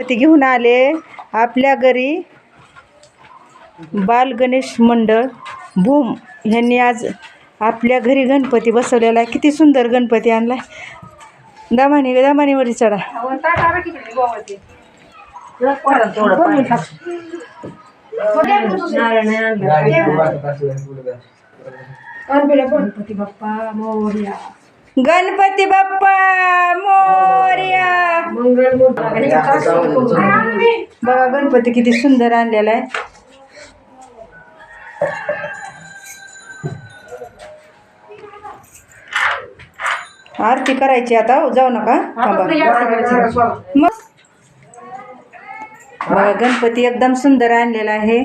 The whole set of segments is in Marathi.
गणपती घेऊन आले. आपल्या घरी बाल गणेश मंडळ भूम ह्यांनी आज आपल्या घरी गणपती बसवलेला आहे. किती सुंदर गणपती आणलाय. दमानी दमानीवरती चढा. गणपती बाप्पा मोर्या. गणपती बाप्पा मोर्या. बघा गणपती किती सुंदर आणलेला आहे. आरती करायची आता हो, जाऊ नका. थांबा. मग. बघा गणपती एकदम सुंदर आणलेला आहे.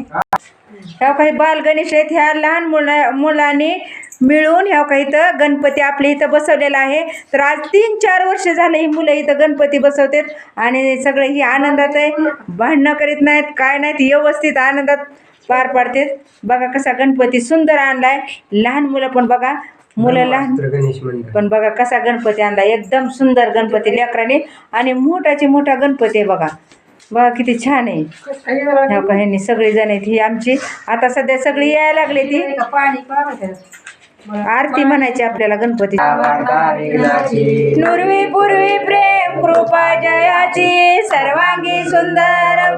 ह्या काही बाल गणेश आहेत ह्या लहान मुला मुलांनी मिळून ह्या काही इथं गणपती आपल्या इथं बसवलेला आहे. तर आज तीन चार वर्ष झाले ही मुलं इथं गणपती बसवतात आणि सगळे ही आनंदात आहे. भांडणं करीत नाहीत काय नाहीत व्यवस्थित आनंदात पार पाडतात. बघा कसा गणपती सुंदर आणलाय. लहान मुलं पण बघा. मुलं लहान पण बघा कसा गणपती आणला एकदम सुंदर गणपती लेकराने. आणि मोठाचे मोठा गणपती आहे बघा. बघा किती छान आहे. ह्या का ह्यांनी सगळी जण आहेत ही आमची. आता सध्या सगळी यायला लागली ती. आरती म्हणायची आपल्याला गणपती. वार्ता पूर्वी प्रेम कृपा जयाची सर्वांगी सुंदर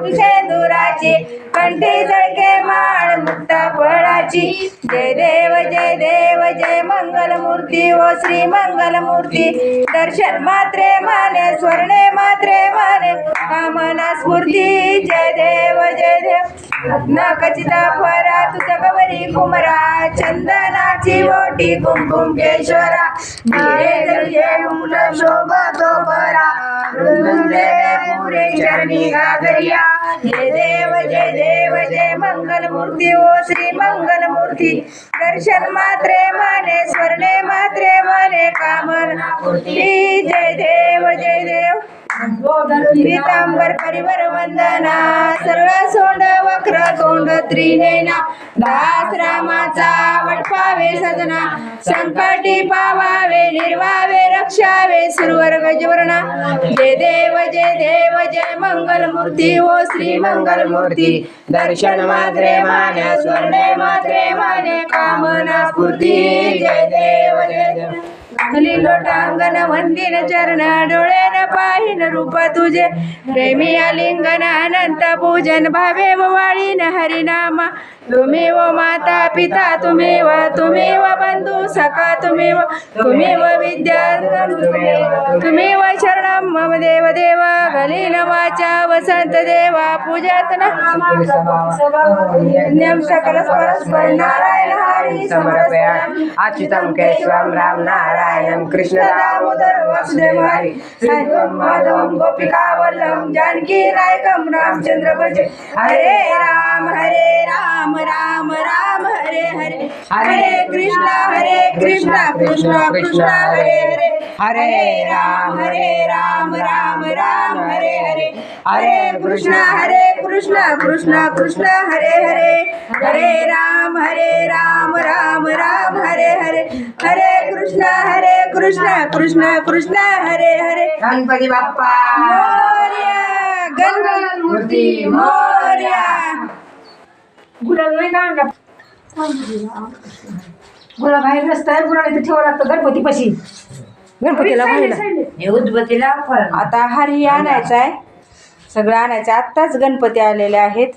दुराची कंठी जळके माळ मुक्ता फळाची. जय देव जय देव जय मंगल मूर्ती व श्री मंगल मूर्ती दर्शन मात्रे माने स्वर्णे मात्रे माने कामना स्फूर्ती. जय देव जय देव. नकचिता फरा तुझ गवरी कुमरा चंदनाची ओटी कुमकुम केशरा. शोभा तो बरा पुरे चरणी गागरिया जय देव जय देव जय मंगल मूर्ती ओ श्री मंगल मूर्ती. दर्शन मात्रे माने स्वर्णे मात्रे माने कामना मूर्ती. जय देव जय देव. पीतांबर परिवर वंदना सर्व सोंड वक्र तोंड त्रिनेना दास रामाचा वटपावे सजना संकटी पावावे निर्वावे रक्षावे सुरवर गजवर्णा जय देव जय देव जय मंगल मूर्ती ओ श्री मंगल मूर्ती दर्शन मात्रे माने स्वर्णे मात्रे माने कामना स्फूर्ती. जय देव जय देव. खाली लोटांगण वंदिन चरण डोळे न पाहिन रूप तुझे. प्रेमी आलिंगन अनंत पूजन भावे वाळीन हरिनामा. तुम्ही व माता पिता तुम्ही व तुम्ही व बंधू सखा तुम्ही व तुम्ही व विद्या तुम्ही व शरणम मम देव देव. गलीन वाचा वसंत देवा पूजत सकल परस्पर नारायण हरी समर्पया समर्पया अच्युतं राम नारायणं कृष्ण दामोदर वासुदेव हरी श्रीत्वं माधवं गोपिका वल्लभं जानकी नायकं रामचंद्र भजे। हरे राम हरे राम राम राम हरे हरे। हरे कृष्णा हरे कृष्णा कृष्णा कृष्णा हरे हरे। हरे राम हरे राम राम। हरे कृष्णा हरे कृष्णा कृष्णा कृष्णा हरे हरे। हरे राम हरे राम राम राम हरे हरे। हरे कृष्णा हरे कृष्णा कृष्णा कृष्णा हरे हरे। गणपती बाप्पा। मोर्या गणपती मूर्ती मोर्या। गुलाल नाही का गुलाब बाहेर नसतं गुलाल इथे ठेवावं लागतं गणपती पशी गणपतीला व्हायला आता हार ही आणायचा आहे. सगळं आणायचं. आत्ताच गणपती आलेले आहेत.